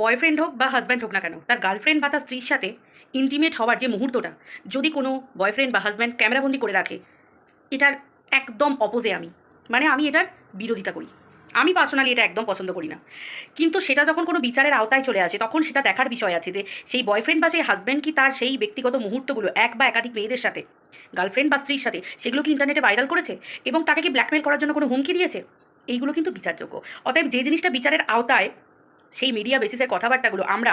Boyfriend হোক বা husband হোক না কেন, তার গার্লফ্রেন্ড বা তার স্ত্রীর সাথে ইন্টিমেট হওয়ার যে মুহূর্তটা, যদি কোনো বয়ফ্রেন্ড বা হাজব্যান্ড ক্যামেরাবন্দি করে রাখে, এটার একদম অপোজে আমি। মানে আমি এটার বিরোধিতা করি। আমি পার্সোনালি এটা একদম পছন্দ করি না। কিন্তু সেটা যখন কোনো বিচারের আওতায় চলে আসে, তখন সেটা দেখার বিষয় আছে যে, সেই বয়ফ্রেন্ড বা সেই হাজব্যান্ড কি তার সেই ব্যক্তিগত মুহূর্তগুলো, এক বা একাধিক মেয়েদের সাথে গার্লফ্রেন্ড বা স্ত্রীর সাথে, সেগুলো কি ইন্টারনেটে ভাইরাল করেছে এবং তাকে কি ব্ল্যাকমেল করার জন্য কোনো হুমকি দিয়েছে? এইগুলো কিন্তু বিচারযোগ্য। অতএব যে জিনিসটা বিচারের আওতায় সেই মিডিয়া বেসিসের কথাবার্তাগুলো। আমরা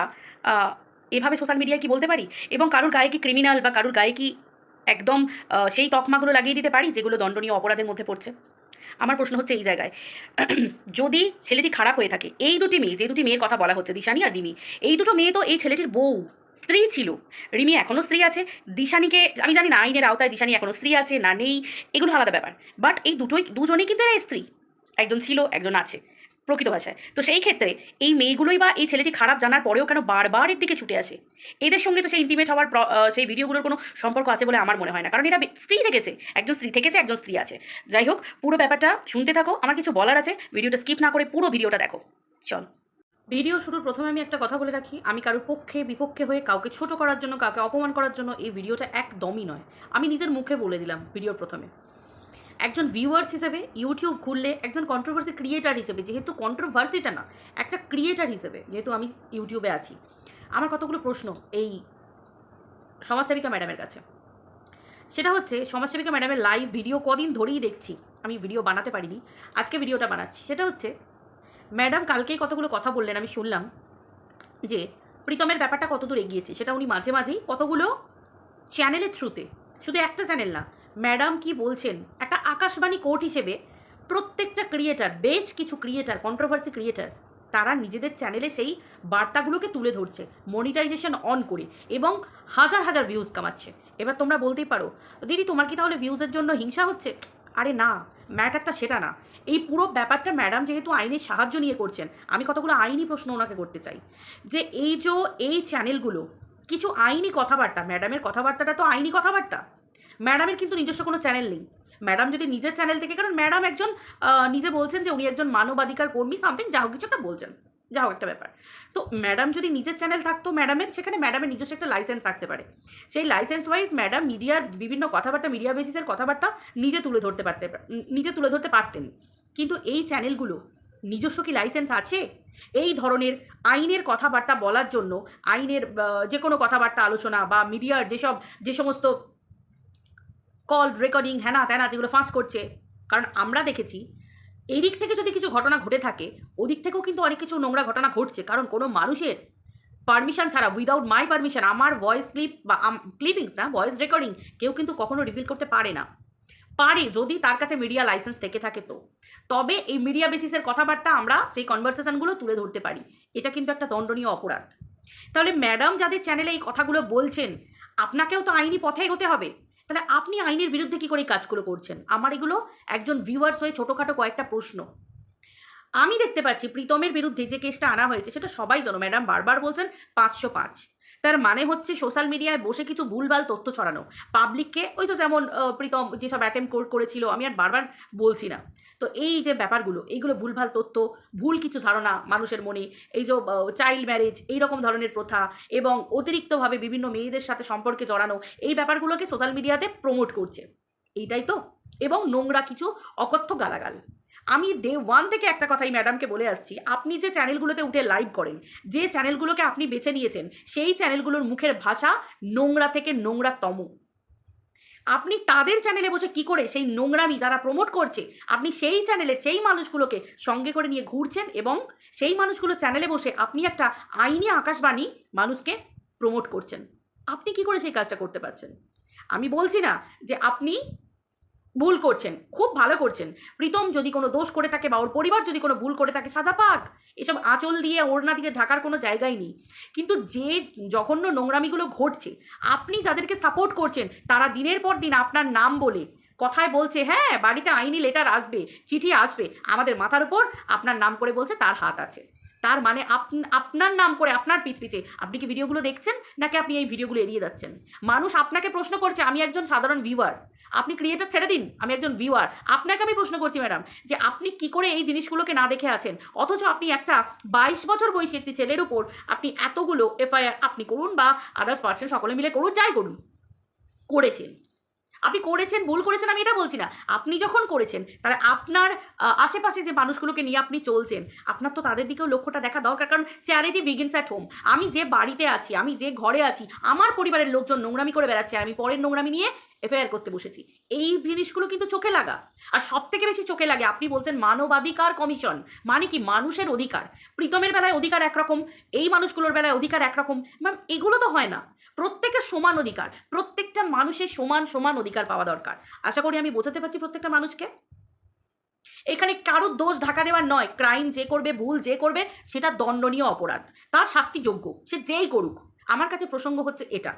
এভাবে সোশ্যাল মিডিয়ায় কি বলতে পারি? এবং কারোর গায়ে কি ক্রিমিনাল বা কারোর গায়ে কি একদম সেই তকমাগুলো লাগিয়ে দিতে পারি যেগুলো দণ্ডনীয় অপরাধের মধ্যে পড়ছে? আমার প্রশ্ন হচ্ছে এই জায়গায়। যদি ছেলেটি খারাপ হয়ে থাকে, এই দুটি মেয়ে, যে দুটি মেয়ের কথা বলা হচ্ছে, দিশানি আর রিমি, এই দুটো মেয়ে তো এই ছেলেটির বউ, স্ত্রী ছিল। রিমি এখনও স্ত্রী আছে, দিশানিকে, আমি জানি না, আইনের আওতায় দিশানি এখনও স্ত্রী আছে না নেই, এগুলো আলাদা ব্যাপার। বাট এই দুটোই, দুজনেই কিন্তু এরা স্ত্রী। একজন ছিল, একজন আছে। প্রকৃত ভাষায়। তো সেই ক্ষেত্রে এই মেয়েগুলোই বা এই ছেলেটি খারাপ জানার পরেও কেন বারবার এর দিকে ছুটে আসে? এদের সঙ্গে তো সেই ইন্টিমেট হওয়ার সেই ভিডিওগুলোর কোনো সম্পর্ক আছে বলে আমার মনে হয় না। কারণ এরা স্ত্রী থেকেছে, একজন স্ত্রী থেকেছে, একজন স্ত্রী আছে। যাই হোক, পুরো ব্যাপারটা শুনতে থাকো, আমার কিছু বলার আছে। ভিডিওটা স্কিপ না করে পুরো ভিডিওটা দেখো। চল। ভিডিও শুরুর প্রথমে আমি একটা কথা বলে রাখি। আমি কারোর পক্ষে, বিপক্ষে হয়ে, কাউকে ছোট করার জন্য, কাউকে অপমান করার জন্য এই ভিডিওটা একদমই নয়। আমি নিজের মুখে বলে দিলাম ভিডিওর প্রথমে। একজন ভিউয়ার্স হিসেবে ইউটিউব খুললে, একজন কন্ট্রোভার্সি ক্রিয়েটার হিসেবে, যেহেতু কন্ট্রোভার্সিটা না, একটা ক্রিয়েটার হিসেবে, যেহেতু আমি ইউটিউবে আছি, আমার কতগুলো প্রশ্ন এই সমাজসেবিকা ম্যাডামের কাছে। সেটা হচ্ছে, সমাজসেবিকা ম্যাডামের লাইভ ভিডিও কদিন ধরেই দেখছি, আমি ভিডিও বানাতে পারিনি, আজকে ভিডিওটা বানাচ্ছি। সেটা হচ্ছে ম্যাডাম কালকেই কতগুলো কথা বললেন, আমি শুনলাম যে, প্রীতমের ব্যাপারটা কতদূর এগিয়েছে, সেটা উনি মাঝে মাঝেই কতগুলো চ্যানেলের থ্রুতে শুধু একটা চ্যানেল না ম্যাডাম কি বলছেন, একটা আকাশবাণী কোর্ট হিসেবে প্রত্যেকটা ক্রিয়েটার বেশ কিছু ক্রিয়েটার কন্ট্রোভার্সি ক্রিয়েটার তারা নিজেদের চ্যানেলে সেই বার্তাগুলোকে তুলে ধরছে মনিটাইজেশন অন করে এবং হাজার হাজার ভিউজ কামাচ্ছে। এবার তোমরা বলতেই পারো, দিদি, তোমার কি তাহলে ভিউজের জন্য হিংসা হচ্ছে? আরে না, ম্যাটারটা সেটা না। এই পুরো ব্যাপারটা ম্যাডাম যেহেতু আইনের সাহায্য নিয়ে করছেন, আমি কতগুলো আইনি প্রশ্ন ওনাকে করতে চাই। যে এই যে এই চ্যানেলগুলো কিছু আইনি কথাবার্তা ম্যাডামের কথাবার্তাটা তো আইনি কথাবার্তা। ম্যাডামের কিন্তু নিজস্ব কোনো চ্যানেল নেই। ম্যাডাম যদি নিজের চ্যানেল থেকে, কারণ ম্যাডাম একজন নিজে বলছেন যে উনি একজন মানবাধিকার কর্মী, সামথিং, যা হোক কিছু একটা বলছেন। যা হোক একটা ব্যাপার। তো ম্যাডাম যদি নিজের চ্যানেল থাকতো ম্যাডামের, সেখানে ম্যাডামের নিজস্ব একটা লাইসেন্স থাকতে পারে। সেই লাইসেন্স ওয়াইজ ম্যাডাম মিডিয়ার বিভিন্ন কথাবার্তা, মিডিয়া বেসিসের কথাবার্তা নিজে তুলে ধরতে পারতে, নিজে তুলে ধরতে পারতেন। কিন্তু এই চ্যানেলগুলো, নিজস্ব কি লাইসেন্স আছে? এই ধরনের আইনের কথাবার্তা বলার জন্য, আইনের যে কোনো কথাবার্তা, আলোচনা বা মিডিয়ার যেসব, যে সমস্ত কল রেকর্ডিং হ্যানা ত্যানা, যেগুলো ফাঁস করছে। কারণ আমরা দেখেছি, এই দিক থেকে যদি কিছু ঘটনা ঘটে থাকে ওদিক থেকেও কিন্তু অনেক কিছু নোংরা ঘটনা ঘটছে। কারণ কোনো মানুষের পারমিশন ছাড়া উইদাউট মাই পারমিশন আমার ভয়েস ক্লিপ বা ক্লিপিংস না ভয়েস রেকর্ডিং কেউ কিন্তু কখনো রিভিল করতে পারে না। পারে যদি তার কাছে মিডিয়া লাইসেন্স থেকে থাকে তো। তবে এই মিডিয়া বেসিসের কথাবার্তা আমরা সেই কনভারসেশনগুলো তুলে ধরতে পারি। এটা কিন্তু একটা দণ্ডনীয় অপরাধ। তাহলে ম্যাডাম যাদের চ্যানেলে এই কথাগুলো বলছেন, আপনাকেও তো আইনি পথেই হতে হবে। তাহলে আপনি আইনের বিরুদ্ধে কী করে কাজগুলো করছেন? আমার এগুলো একজন ভিউয়ার্স হয়ে ছোটোখাটো কয়েকটা প্রশ্ন। আমি দেখতে পাচ্ছি প্রীতমের বিরুদ্ধে যে কেসটা আনা হয়েছে, সেটা সবাই জানো। ম্যাডাম বারবার বলছেন পাঁচশো পাঁচ। তার মানে হচ্ছে সোশ্যাল মিডিয়ায় বসে কিছু ভুলভাল তথ্য ছড়ানো। পাবলিককে ওই তো যেমন প্রীতম যেসব অ্যাটেম্প করেছিল, আমি আর বারবার বলছি না। তো এই যে ব্যাপারগুলো, এইগুলো ভুলভাল তথ্য, ভুল কিছু ধারণা মানুষের মনে, এই যে চাইল্ড ম্যারেজ এই রকম ধরনের প্রথা এবং অতিরিক্তভাবে বিভিন্ন মেয়েদের সাথে সম্পর্কে জড়ানো, এই ব্যাপারগুলোকে সোশ্যাল মিডিয়াতে প্রমোট করছে। এইটাই তো। এবং নোংরা কিছু অকথ্য গালাগাল। আমি ডে ওয়ান থেকে একটা কথাই ম্যাডামকে বলে আসছি, আপনি যে চ্যানেলগুলোতে উঠে লাইভ করেন, যে চ্যানেলগুলোকে আপনি বেছে নিয়েছেন, সেই চ্যানেলগুলোর মুখের ভাষা নোংরা থেকে নোংরাতম। আপনি তাদের চ্যানেলে বসে কি করে সেই নোংরামি যারা প্রমোট করছে, আপনি সেই চ্যানেলের সেই মানুষগুলোকে সঙ্গে করে নিয়ে ঘুরছেন এবং সেই মানুষগুলো চ্যানেলে বসে আপনি একটা আইনি আকাশবাণী মানুষকে প্রমোট করছেন। আপনি কি করে সেই কাজটা করতে পারছেন? আমি বলছি না যে আপনি ভুল করছেন, খুব ভালো করছেন। প্রীতম যদি কোনো দোষ করে থাকে বা ওর পরিবার যদি কোনো ভুল করে থাকে, সাজা পাক। এসব আঁচল দিয়ে, ওড়না দিয়ে ঢাকার কোনো জায়গাই নেই। কিন্তু যে জঘন্য নোংরামিগুলো ঘটছে, আপনি যাদেরকে সাপোর্ট করছেন, তারা দিনের পর দিন আপনার নাম বলে কথায় বলছে হ্যাঁ বাড়িতে আইনি লেটার আসবে, চিঠি আসবে। আমাদের মাথার উপর আপনার নাম করে বলছে, তার হাত আছে। তার মানে আপ- আপনার নাম করে আপনার পিছ পিছে আপনি কি ভিডিওগুলো দেখছেন, নাকি আপনি এই ভিডিওগুলো এড়িয়ে যাচ্ছেন? মানুষ আপনাকে প্রশ্ন করছে, আমি একজন সাধারণ ভিউয়ার আপনি ক্রিয়েটার ছেড়ে দিন, আমি একজন ভিউয়ার আপনাকে আমি প্রশ্ন করছি ম্যাডাম যে আপনি কি করে এই জিনিসগুলোকে না দেখে আছেন? অথচ আপনি একটা বাইশ বছর বয়সী একটি ছেলের উপর আপনি এতগুলো এফআইআর আপনি করুন বা আদার্স পার্সন সকলে মিলে করুন, যাই করুন। করেছেন। আপনি করেছেন, ভুল করেছেন, আমি এটা বলছি না। আপনি যখন করেছেন, তাহলে আপনার আশেপাশে যে মানুষগুলোকে নিয়ে আপনি চলছেন, আপনার তো তাদের দিকেও লক্ষ্যটা দেখা দরকার, কারণ চ্যারিটি বিগিনস অ্যাট হোম আমি যে বাড়িতে আছি, আমি যে ঘরে আছি, আমার পরিবারের লোকজন নোংরামি করে বেড়াচ্ছে, আর আমি পরের নোংরামি নিয়ে এফআইআর করতে বসেছি। এই জিনিসগুলো কিন্তু চোখে লাগা। আর সব থেকে বেশি চোখে লাগে, আপনি বলছেন মানবাধিকার কমিশন মানে কি মানুষের অধিকার। প্রীতমের বেলায় অধিকার একরকম, এই মানুষগুলোর বেলায় অধিকার একরকম, ম্যাম, এগুলো তো হয় না। প্রত্যেকের সমান অধিকার, প্রত্যেকটা মানুষের সমান সমান অধিকার পাওয়া দরকার। আশা করি আমি বোঝাতে পারছি প্রত্যেকটা মানুষকে? এখানে কারোর দোষ ঢাকা দেওয়ার নয় ক্রাইম যে করবে, ভুল যে করবে, সেটা দণ্ডনীয় অপরাধ। তার শাস্তিযোগ্য সে যেই করুক। আমার কাছে প্রসঙ্গ হচ্ছে এটা।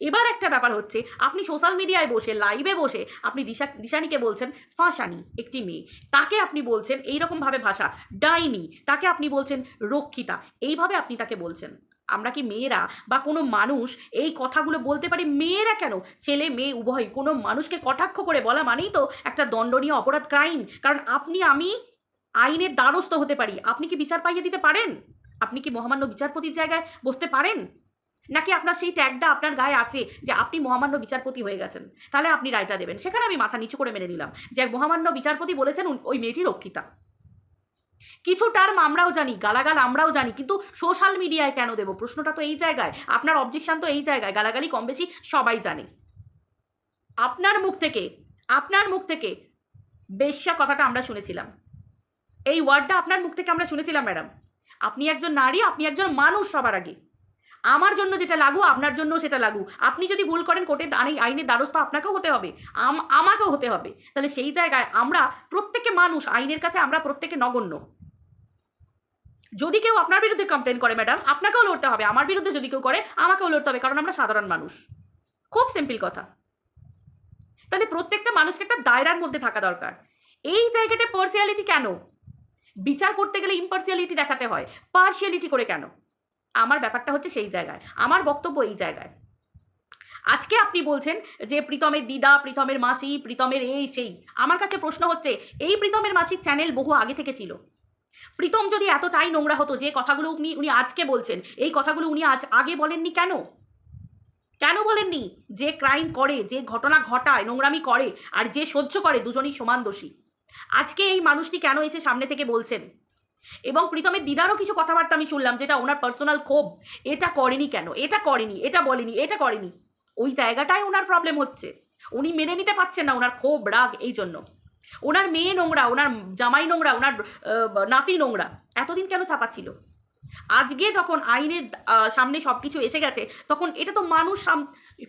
এবার একটা ব্যাপার হচ্ছে, আপনি সোশ্যাল মিডিয়ায় বসে লাইভে বসে, আপনি দিশা, দিশানিকে বলছেন, ফাঁসানি, একটি মেয়ে। তাকে আপনি বলছেন, এইরকমভাবে ভাষা, ডাইনি। তাকে আপনি বলছেন, রক্ষিতা। এইভাবে আপনি তাকে বলছেন। আমরা কি মেয়েরা বা কোনো মানুষ এই কথাগুলো বলতে পারি? মেয়েরা কেন? ছেলে, মেয়ে উভয় কোনো মানুষকে কটাক্ষ করে বলা মানেই তো একটা দণ্ডনীয় অপরাধ ক্রাইম কারণ আপনি, আমি আইনের দ্বারস্থ হতে পারি। আপনি কি বিচার পাইয়ে দিতে পারেন? আপনি কি মহামান্য বিচারপতির জায়গায় বসতে পারেন? নাকি আপনার সেই ট্যাগটা আপনার গায়ে আছে যে আপনি মহামান্য বিচারপতি হয়ে গেছেন? তাহলে আপনি রায়টা দেবেন। সেখানে আমি মাথা নিচু করে মেনে নিলাম যে মহামান্য বিচারপতি বলেছেন ওই মেয়েটি রক্ষিতা। কিছু টার্ম আমরাও জানি, গালাগাল আমরাও জানি, কিন্তু সোশ্যাল মিডিয়ায় কেন দেবো? প্রশ্নটা তো এই জায়গায়, আপনার অবজেকশন তো এই জায়গায়, গালাগালি কম বেশি সবাই জানে। আপনার মুখ থেকে, আপনার মুখ থেকে বেশ্যা কথাটা আমরা শুনেছিলাম। এই ওয়ার্ডটা আপনার মুখ থেকে আমরা শুনেছিলাম ম্যাডাম আপনি একজন নারী, আপনি একজন মানুষ সবার আগে। আমার জন্য যেটা লাগু, আপনার জন্য সেটা লাগু। আপনি যদি ভুল করেন কোর্টে আইন আইনের দ্বারস্থ আপনাকেও হতে হবে। আম- আমাকেও হতে হবে। তাহলে সেই জায়গায় আমরা প্রত্যেকে মানুষ, আইনের কাছে আমরা প্রত্যেকে নগণ্য। যদি কেউ আপনার বিরুদ্ধে কমপ্লেন করে ম্যাডাম আপনাকেও লড়তে হবে। আমার বিরুদ্ধে যদি কেউ করে, আমাকেও লড়তে হবে, কারণ আমরা সাধারণ মানুষ। খুব সিম্পল কথা। তাহলে প্রত্যেকটা মানুষকে একটা দায়রার মধ্যে থাকা দরকার। এই জায়গাটা পার্সিয়ালিটি কেন? বিচার করতে গেলে ইম্পার্সিয়ালিটি দেখাতে হয়। পার্সিয়ালিটি করে কেন? আমার ব্যাপারটা হচ্ছে সেই জায়গায়। আমার বক্তব্য এই জায়গায়। আজকে আপনি বলছেন যে প্রীতমের দিদা, প্রীতমের মাসি, প্রীতমের এই সেই। আমার কাছে প্রশ্ন হচ্ছে, এই প্রীতমের মাসির চ্যানেল বহু আগে থেকে ছিল। প্রীতম যদি এতটাই নোংরা হতো, যে কথাগুলো উনি উনি আজকে বলছেন, এই কথাগুলো উনি আজ আগে বলেননি কেন? কেন বলেননি? যে ক্রাইম করে, যে ঘটনা ঘটায়, নোংরামি করে, আর যে সহ্য করে, দুজনই সমান দোষী। আজকে এই মানুষটি কেন এসে সামনে থেকে বলছেন? এবং প্রীতমের দিদারও কিছু কথাবার্তা আমি শুনলাম, যেটা ওনার পার্সোনাল ক্ষোভ। এটা করেনি কেন? এটা করেনি, এটা বলেনি, এটা করেনি। ওই জায়গাটায় ওনার প্রবলেম হচ্ছে। উনি মেনে নিতে পারছেন না ওনার ক্ষোভ, রাগ এই জন্য ওনার মেয়ে নোংরা, ওনার জামাই নোংরা, ওনার নাতি নোংরা। এতদিন কেন চাপাচ্ছিল? আজকে যখন আইনের সামনে সব কিছু এসে গেছে, তখন এটা তো মানুষ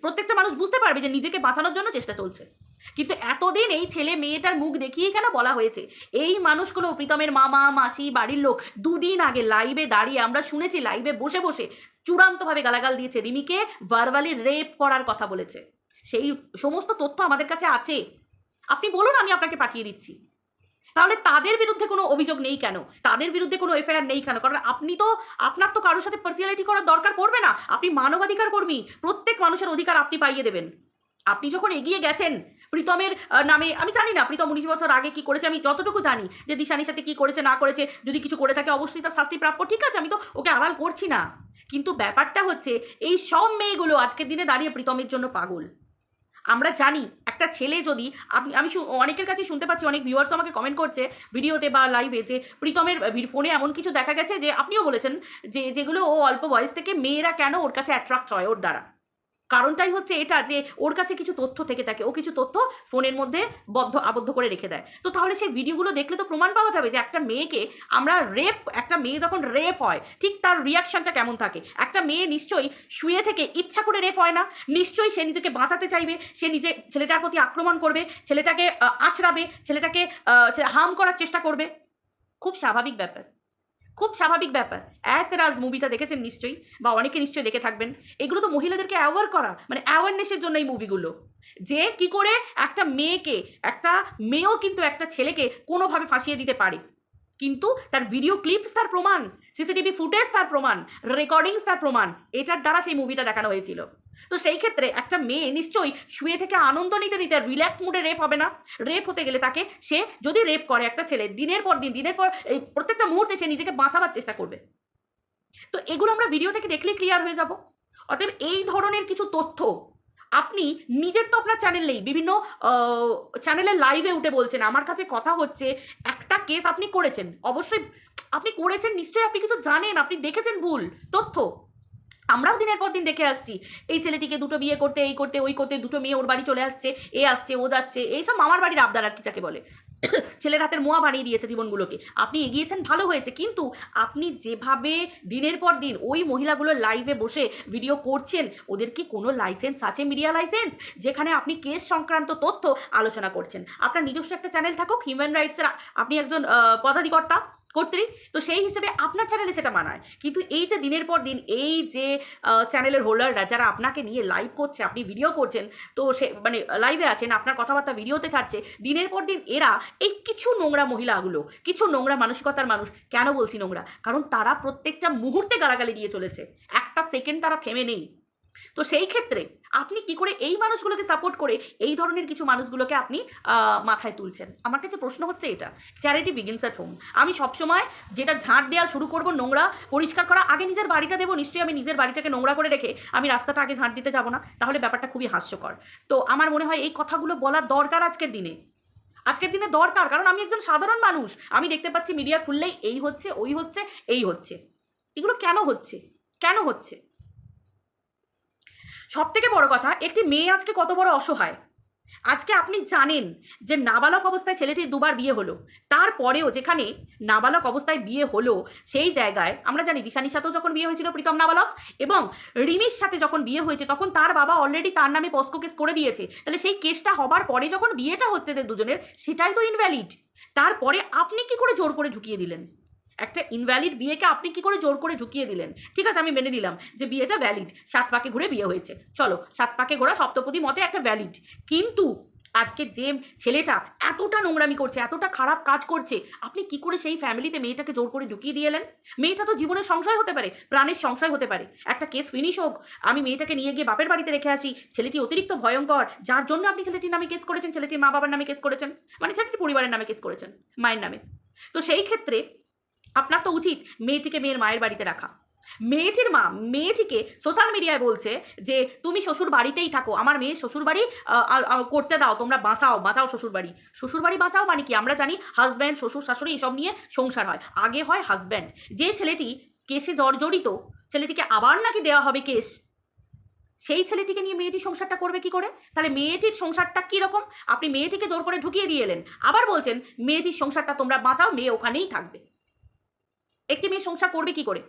প্রত্যেকটা মানুষ বুঝতে পারবে যে নিজেকে বাঁচানোর জন্য চেষ্টা চলছে। কিন্তু এতদিন এই ছেলে মেয়েটার মুখ দেখিয়ে কেন বলা হয়েছে? এই মানুষগুলো প্রীতমের মামা, মাসি, বাড়ির লোক দুদিন আগে লাইভে দাঁড়িয়ে আমরা শুনেছি, লাইভে বসে বসে চূড়ান্তভাবে গালাগাল দিয়েছে রিমিকে, ভার্বালি রেপ করার কথা বলেছে। সেই সমস্ত তথ্য আমাদের কাছে আছে। আপনি বলুন, আমি আপনাকে পাঠিয়ে দিচ্ছি। তাহলে তাদের বিরুদ্ধে কোনো অভিযোগ নেই কেন? তাদের বিরুদ্ধে কোনো এফআইআর নেই কেন? কারণ আপনি তো, আপনার তো কারোর সাথে পার্সিয়ালিটি করার দরকার পড়বে না। আপনি মানবাধিকার কর্মী। প্রত্যেক মানুষের অধিকার আপনি পাইয়ে দেবেন। আপনি যখন এগিয়ে গেছেন, প্রীতমের নামে, আমি জানি না প্রীতম উনিশ বছর আগে কি করেছে, আমি যতটুকু জানি যে দিশানির সাথে কি করেছে, না করেছে, যদি কিছু করে থাকে অবশ্যই তার শাস্তি প্রাপ্য। ঠিক আছে, আমি তো ওকে আড়াল করছি না। কিন্তু ব্যাপারটা হচ্ছে, এই সব মেয়েগুলো আজকের দিনে দাঁড়িয়ে প্রীতমের জন্য পাগল। আমরা জানি একটা ছেলে যদি আপনি আমি অনেকের কাছে শুনতে পাচ্ছি, অনেক ভিউয়ার্স আমাকে কমেন্ট করছে ভিডিওতে বা লাইভে যে প্রীতমের ফোনে এমন কিছু দেখা গেছে যে, আপনিও বলেছেন যে, যেগুলো ও অল্প বয়স থেকে মেয়েরা কেন ওর কাছে অ্যাট্রাক্ট হয় ওর দ্বারা। কারণটাই হচ্ছে এটা যে ওর কাছে কিছু তথ্য থেকে থাকে। ও কিছু তথ্য ফোনের মধ্যে বদ্ধ আবদ্ধ করে রেখে দেয়। তো তাহলে সেই ভিডিওগুলো দেখলে তো প্রমাণ পাওয়া যাবে যে একটা মেয়েকে আমরা রেপ একটা মেয়ে যখন রেপ হয় ঠিক তার রিয়াকশনটা কেমন থাকে? একটা মেয়ে নিশ্চয়ই শুয়ে থেকে ইচ্ছা করে রেপ হয় না। নিশ্চয়ই সে নিজেকে বাঁচাতে চাইবে সে নিজে ছেলেটার প্রতি আক্রমণ করবে ছেলেটাকে আহ, আঁচড়াবে ছেলেটাকে হার্ম করার চেষ্টা করবে। খুব স্বাভাবিক ব্যাপার। খুব স্বাভাবিক ব্যাপার। এতরাজ মুভিটা দেখেছেন নিশ্চয়ই? বা অনেকে নিশ্চয়ই দেখে থাকবেন। এগুলো তো মহিলাদেরকে অ্যাওয়ার করা মানে অ্যাওয়ারনেসের জন্য এই মুভিগুলো যে কি করে একটা মেয়েকে, একটা মেয়েও কিন্তু একটা ছেলেকে কোনোভাবে ফাঁসিয়ে দিতে পারে। কিন্তু তার ভিডিও ক্লিপস তার প্রমাণ সিসিটিভি ফুটেজ তার প্রমাণ রেকর্ডিংস তার প্রমাণ, এটার দ্বারা সেই মুভিটা দেখানো হয়েছিল। তো সেই ক্ষেত্রে একটা মেয়ে নিশ্চয়ই শুয়ে থেকে আনন্দ নিতে নিতে রিল্যাক্স মুডে রেপ হবে না। রেপ হতে গেলে তাকে সে যদি রেপ করে একটা ছেলে, দিনের পর দিন, দিনের পর এই প্রত্যেকটা মুহূর্তে সে নিজেকে বাঁচাবার চেষ্টা করবে। তো এগুলো আমরা ভিডিও থেকে দেখলে ক্লিয়ার হয়ে যাব। অতএব এই ধরনের কিছু তথ্য আপনি নিজের তো আপনার চ্যানেলেই বিভিন্ন চ্যানেলে লাইভে উঠে বলছেন, আমার কাছে কথা হচ্ছে, একটা কেস আপনি করেছেন। অবশ্যই আপনি করেছেন, নিশ্চয়ই আপনি কিছু জানেন, আপনি দেখেছেন ভুল, তথ্য। আমরাও দিনের পর দিন দেখে আসছি। এই ছেলেটিকে দুটো বিয়ে করতে, এই করতে, ওই করতে, দুটো মেয়ে ওর বাড়ি চলে আসছে, এ আসছে, ও যাচ্ছে এইসব মামার বাড়ির আবদার আর কি যাকে বলে। ছেলের হাতের মোয়া বানিয়ে দিয়েছে জীবনগুলোকে। আপনি এগিয়েছেন, ভালো হয়েছে, কিন্তু আপনি যেভাবে দিনের পর দিন ওই মহিলাগুলো লাইভে বসে ভিডিও করছেন, ওদের কি কোনো লাইসেন্স আছে মিডিয়া লাইসেন্স যেখানে আপনি কেস সংক্রান্ত তথ্য আলোচনা করছেন। আপনার নিজস্ব একটা চ্যানেল থাকুক হিউম্যান রাইটসের আপনি একজন পদাধিকর্তা কর্ত্রী, তো সেই হিসেবে আপনার চ্যানেলে সেটা মানায়। কিন্তু এই যে দিনের পর দিন, এই যে চ্যানেলের হোল্ডাররা যারা আপনাকে নিয়ে লাইভ করছে, আপনি ভিডিও করছেন, তো সে মানে লাইভে আছেন, আপনার কথাবার্তা ভিডিওতে ছাড়ছে, দিনের পর দিন এরা এই কিছু নোংরা মহিলাগুলো, কিছু নোংরা মানসিকতার মানুষ, কেন বলছি নোংরা? কারণ তারা প্রত্যেকটা মুহূর্তে গালাগালি দিয়ে চলেছে। একটা সেকেন্ড তারা থেমে নেই। তো সেই ক্ষেত্রে আপনি কি করে এই মানুষগুলোকে সাপোর্ট করে এই ধরনের কিছু মানুষগুলোকে আপনি মাথায় তুলছেন? আমার কাছে প্রশ্ন হচ্ছে এটা। চ্যারিটি বিগিনস অ্যাট হোম আমি সবসময় যেটা ঝাঁট দেওয়া শুরু করব, নোংরা পরিষ্কার করা, আগে নিজের বাড়িটা দেবো, নিশ্চয়ই আমি নিজের বাড়িটাকে নোংরা করে রেখে আমি রাস্তাটা আগে ঝাঁট দিতে যাব না, তাহলে ব্যাপারটা খুবই হাস্যকর। তো আমার মনে হয় এই কথাগুলো বলার দরকার আজকের দিনে। আজকের দিনে দরকার, কারণ আমি একজন সাধারণ মানুষ। আমি দেখতে পাচ্ছি মিডিয়া খুললেই এই হচ্ছে, ওই হচ্ছে, এই হচ্ছে। এগুলো কেন হচ্ছে? কেন হচ্ছে? সব থেকে বড় কথা, একটি মেয়ে আজকে কত বড় অসহায়। আজকে আপনি জানেন যে নাবালক অবস্থায় ছেলেটির দুবার বিয়ে হলো। তারপরেও যেখানে নাবালক অবস্থায় বিয়ে হলো, সেই জায়গায় আমরা জানি দিশানির সাথেও যখন বিয়ে হয়েছিল প্রীতম নাবালক এবং রিমির সাথে যখন বিয়ে হয়েছে, তখন তার বাবা অলরেডি তার নামে পস্কো কেস করে দিয়েছে। তাহলে সেই কেসটা হবার পরে যখন বিয়েটা হচ্ছে দুজনের, সেটাই তো ইনভ্যালিড তারপরে আপনি কি করে জোর করে ঢুকিয়ে দিলেন? একটা ইনভ্যালিড বিয়েকে আপনি কি করে জোর করে ঢুকিয়ে দিলেন? ঠিক আছে, আমি মেনে নিলাম যে বিয়েটা ভ্যালিড সাত পাকে ঘুরে বিয়ে হয়েছে। চলো, সাত পাকে ঘোরা সপ্তপদী মতে একটা ভ্যালিড কিন্তু আজকে যে ছেলেটা এতটা নোংরামি করছে, এতটা খারাপ কাজ করছে, আপনি কি করে সেই ফ্যামিলিতে মেয়েটাকে জোর করে ঢুকিয়ে দিয়ে এলেন? মেয়েটা তো জীবনের সংশয় হতে পারে, প্রাণের সংশয় হতে পারে। একটা কেস ফিনিশ হোক, আমি মেয়েটাকে নিয়ে গিয়ে বাপের বাড়িতে রেখে আসি। ছেলেটি অতিরিক্ত ভয়ঙ্কর, যার জন্য আপনি ছেলেটির নামে কেস করেছেন, ছেলেটির মা বাবার নামে কেস করেছেন মানে ছেলেটির পরিবারের নামে কেস করেছেন, মায়ের নামে। তো সেই ক্ষেত্রে আপনার তো উচিত মেয়েটিকে মেয়ের মায়ের বাড়িতে রাখা। মেয়েটির মা, মেয়েটিকে সোশ্যাল মিডিয়ায় বলছে যে, তুমি শ্বশুর বাড়িতেই থাকো। আমার মেয়ে শ্বশুর বাড়ি করতে দাও। তোমরা বাঁচাও বাঁচাও শ্বশুর বাড়ি। শ্বশুর বাড়ি বাঁচাও মানে কি? আমরা জানি হাজব্যান্ড শ্বশুর, শাশুড়ি এসব নিয়ে সংসার হয়। আগে হয় হাজব্যান্ড যে ছেলেটি কেসে জর্জরিত, ছেলেটিকে আবার নাকি দেওয়া হবে কেস? সেই ছেলেটিকে নিয়ে মেয়েটি সংসারটা করবে কি করে? তাহলে মেয়েটির সংসারটা কীরকম আপনি মেয়েটিকে জোর করে ঢুকিয়ে দিয়ে এলেন। আবার বলছেন, মেয়েটির সংসারটা তোমরা বাঁচাও, মেয়ে ওখানেই থাকবে। একটি মেয়ে সংসার করবে কি করে?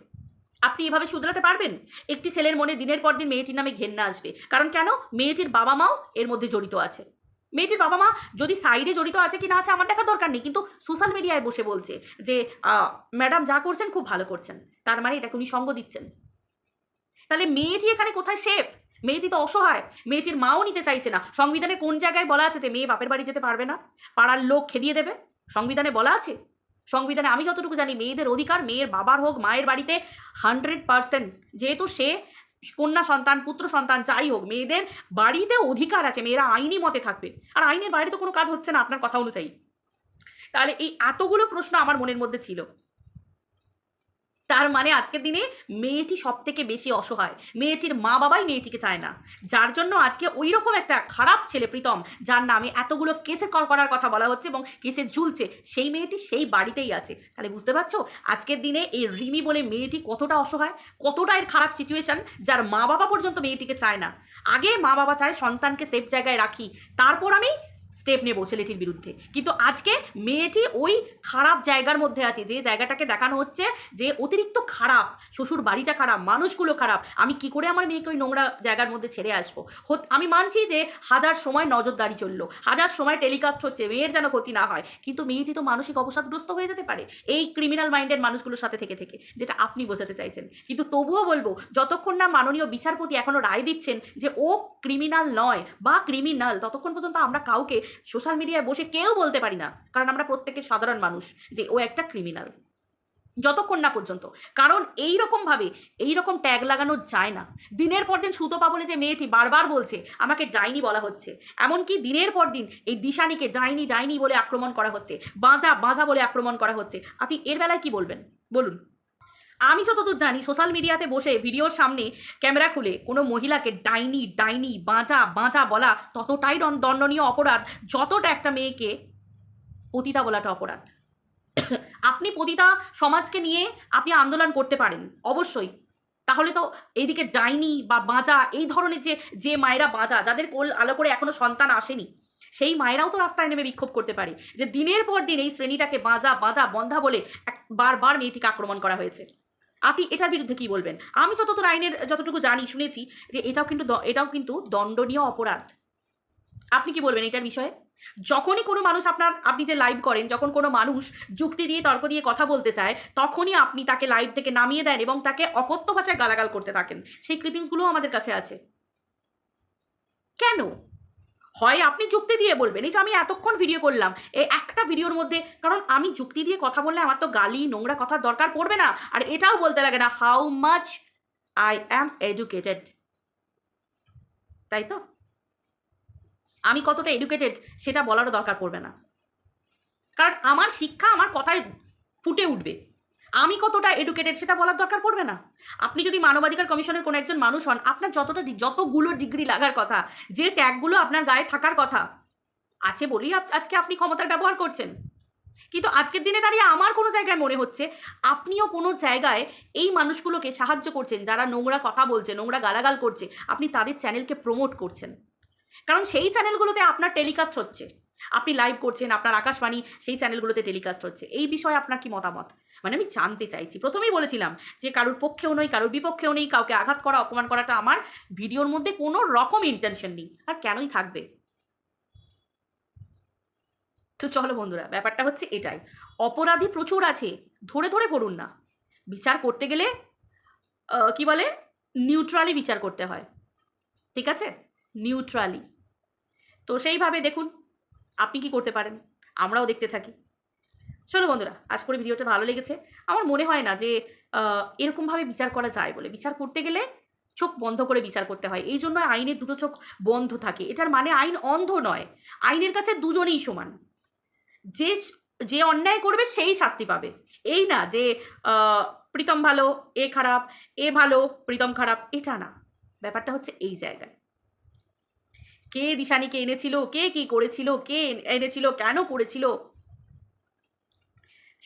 আপনি এভাবে শুধরাতে পারবেন? একটি ছেলের মনে দিনের পর দিন মেয়েটির নামে ঘেন্না আসবে। কারণ কেন? মেয়েটির বাবা মাও এর মধ্যে জড়িত আছে। মেয়েটির বাবা মা যদি সাইডে জড়িত আছে কি না আছে আমার দেখার দরকার নেই। কিন্তু সোশ্যাল মিডিয়ায় বসে বলছে যে ম্যাডাম যা করছেন খুব ভালো করছেন। তার মানে এটাকে উনি সঙ্গ দিচ্ছেন। তাহলে মেয়েটি এখানে কোথায় সেফ মেয়েটি তো অসহায়। মেয়েটির মাও নিতে চাইছে না। সংবিধানে কোন জায়গায় বলা আছে যে মেয়ে বাপের বাড়ি যেতে পারবে না? পাড়ার লোক খেদিয়ে দেবে? সংবিধানে বলা আছে? সংবিধানে আমি যতটুকু জানি মেয়েদের অধিকার, মেয়ের বাবার হোক, মায়ের বাড়িতে হান্ড্রেড পারসেন্ট যেহেতু সে কন্যা সন্তান, পুত্র সন্তান, যাই হোক, মেয়েদের বাড়িতে অধিকার আছে, মেয়েরা আইনি মতে থাকবে। আর আইনের বাইরে তো কোনো কাজ হচ্ছে না আপনার কথা অনুযায়ী। তাহলে এই এতগুলো প্রশ্ন আমার মনের মধ্যে ছিল। তার মানে আজকের দিনে মেয়েটি সব থেকে বেশি অসহায়। মেয়েটির মা বাবাই মেয়েটিকে চায় না। যার জন্য আজকে ওই রকম একটা খারাপ ছেলে প্রীতম, যার নামে এতগুলো কেসে কল করার কথা বলা হচ্ছে এবং কেসে ঝুলছে, সেই মেয়েটি সেই বাড়িতেই আছে। তাহলে বুঝতে পারছ? আজকের দিনে এই রিমি বলে মেয়েটি কতটা অসহায়, কতটা এর খারাপ সিচুয়েশন যার মা বাবা পর্যন্ত মেয়েটিকে চায় না। আগে মা বাবা চায় সন্তানকে সেফ জায়গায় রাখি, তারপর আমি স্টেপ নেব ছেলেটির বিরুদ্ধে। কিন্তু আজকে মেয়েটি ওই খারাপ জায়গার মধ্যে আছে, যে জায়গাটাকে দেখানো হচ্ছে যে অতিরিক্ত খারাপ, শ্বশুর বাড়িটা খারাপ, মানুষগুলো খারাপ, আমি কি করে আমার মেয়েকে ওই নোংরা জায়গার মধ্যে ছেড়ে আসব? আমি মানছি যে হাজার সময় নজরদারি চলল, হাজার সময় টেলিকাস্ট হচ্ছে, মেয়ের যেন ক্ষতি না হয়, কিন্তু মেয়েটি তো মানসিক অবসাদগ্রস্ত হয়ে যেতে পারে, এই ক্রিমিনাল মাইন্ডের মানুষগুলোর সাথে থেকে থেকে, যেটা আপনি বোঝাতে চাইছেন। কিন্তু তবুও বলব, যতক্ষণ না মাননীয় বিচারপতি এখনও রায় দিচ্ছেন যে ও ক্রিমিনাল নয় বা ক্রিমিনাল ততক্ষণ পর্যন্ত আমরা কাউকে সোশ্যাল মিডিয়ায় বসে কেউ বলতে পারি না। কারণ আমরা প্রত্যেকের সাধারণ মানুষ যে ও একটা ক্রিমিনাল যতক্ষণ না পর্যন্ত। কারণ এই রকমভাবে এই রকম ট্যাগ লাগানো যায় না। দিনের পর দিন সুতপা বলে যে মেয়েটি বারবার বলছে, আমাকে ডাইনি বলা হচ্ছে। এমনকি দিনের পর দিন এই দিশানিকে ডাইনি ডাইনি বলে আক্রমণ করা হচ্ছে, বাঁজা বাঁজা বলে আক্রমণ করা হচ্ছে। আপনি এর বেলায় কি বলবেন? বলুন। আমি যতদূর জানি সোশ্যাল মিডিয়াতে বসে ভিডিওর সামনে ক্যামেরা খুলে কোনো মহিলাকে ডাইনি ডাইনি বাঁচা বাঁচা বলা ততটাই দণ্ডনীয় অপরাধ যতটা একটা মেয়েকে পতিতা বলাটা অপরাধ। আপনি পতিতা সমাজকে নিয়ে আপনি আন্দোলন করতে পারেন, অবশ্যই। তাহলে তো এইদিকে ডাইনি বা বাঁচা এই ধরনের যে যে মায়েরা বাঁচা যাদের কোল আলো করে এখনও সন্তান আসেনি, সেই মায়েরাও তো রাস্তায় নেমে বিক্ষোভ করতে পারে। যে দিনের পর দিন এই শ্রেণীটাকে বাঁজা বাঁজা, বন্ধা বলে বারবার মেয়েটিকে আক্রমণ করা হয়েছে। আপনি এটার বিরুদ্ধে কি বলবেন? আমি যতদূর আইনের যতটুকু জানি, শুনেছি যে এটাও কিন্তু এটাও কিন্তু দণ্ডনীয় অপরাধ। আপনি কি বলবেন এটার বিষয়ে? যখনই কোনো মানুষ আপনার, আপনি যে লাইভ করেন, যখন কোনো মানুষ যুক্তি দিয়ে, তর্ক দিয়ে কথা বলতে চায়, তখনই আপনি তাকে লাইভ থেকে নামিয়ে দেন এবং তাকে অকথ্য ভাষায় গালাগাল করতে থাকেন। সেই ক্লিপিংসগুলোও আমাদের কাছে আছে। কেন? হয় আপনি যুক্তি দিয়ে বলবেন। এই যে আমি এতক্ষণ ভিডিও করলাম, এই একটা ভিডিওর মধ্যে, কারণ আমি যুক্তি দিয়ে কথা বললে আমার তো গালি, নোংরা কথা দরকার পড়বে না। আর এটাও বলতে লাগে না how much I am educated তাই তো? আমি কতটা এডুকেটেড সেটা বলারও দরকার পড়বে না। কারণ আমার শিক্ষা আমার কথায় ফুটে উঠবে। আমি কতটা এডুকেটেড সেটা বলার দরকার পড়বে না। আপনি যদি মানবাধিকার কমিশনের কোনো একজন মানুষ হন, আপনার যতটা যতগুলো ডিগ্রি লাগার কথা, যে ট্যাগগুলো আপনার গায়ে থাকার কথা, আছে বলেই আজকে আপনি ক্ষমতার ব্যবহার করছেন। কিন্তু আজকের দিনে দাঁড়িয়ে আমার কোনো জায়গায় মনে হচ্ছে, আপনিও কোনো জায়গায় এই মানুষগুলোকে সাহায্য করছেন, যারা নোংরা কথা বলছে, নোংরা গালাগাল করছে, আপনি তাদের চ্যানেলকে প্রমোট করছেন। কারণ সেই চ্যানেলগুলোতে আপনার টেলিকাস্ট হচ্ছে। আপনি লাইভ করছেন, আপনার আকাশবাণী সেই চ্যানেলগুলোতে টেলিকাস্ট হচ্ছে। এই বিষয়ে আপনার কি মতামত? মানে আমি জানতে চাইছি। প্রথমেই বলেছিলাম যে কারোর পক্ষেও নই কারোর বিপক্ষেও নেই, কাউকে আঘাত করা, অপমান করাটা আমার ভিডিওর মধ্যে কোনো রকম ইন্টেনশন নেই। আর কেনই থাকবে? তো চলো বন্ধুরা, ব্যাপারটা হচ্ছে এটাই। অপরাধী প্রচুর আছে, ধরে ধরে পড়ুন না। বিচার করতে গেলে কি বলে? নিউট্রালি বিচার করতে হয়। ঠিক আছে? নিউট্রালি তো সেইভাবে দেখুন, আপনি কি করতে পারেন? আমরাও দেখতে থাকি। চলো বন্ধুরা আজ করে ভিডিওটা ভালো লেগেছে। আমার মনে হয় না যে এরকমভাবে বিচার করা যায় বলে। বিচার করতে গেলে চোখ বন্ধ করে বিচার করতে হয়। এই জন্য আইনের দুটো চোখ বন্ধ থাকে। এটার মানে আইন অন্ধ নয়। আইনের কাছে দুজনেই সমান। যে যে অন্যায় করবে, সেই শাস্তি পাবে। এই না যে প্রীতম ভালো, এ খারাপ, এ ভালো, প্রীতম খারাপ, এটা না। ব্যাপারটা হচ্ছে এই জায়গায়। কে দিশানিকে এনেছিল, কে কি করেছিল, কে এনেছিল, কেন করেছিল?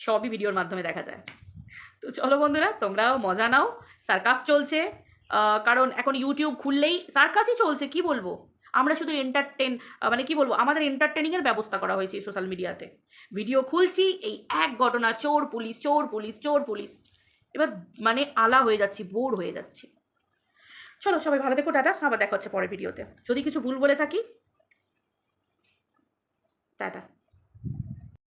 সবই ভিডিওর মাধ্যমে দেখা যায়। তো চলো বন্ধুরা, তোমরাও মজা নাও। সার্কাস চলছে কারণ এখন ইউটিউব খুললেই সার্কাসই চলছে, কি বলব? আমরা শুধু এন্টারটেন মানে কি বলব? আমাদের এন্টারটেনিংয়ের ব্যবস্থা করা হয়েছে সোশ্যাল মিডিয়াতে ভিডিও খুলছি, এই এক ঘটনা, চোর পুলিশ চোর পুলিশ চোর পুলিশ। এবার মানে আলা হয়ে যাচ্ছি, বোর হয়ে যাচ্ছি। চলো সবাই ভালো দেখো টাটা। আবার দেখা হচ্ছে পরের ভিডিওতে যদি কিছু ভুল বলে থাকি, টাটা।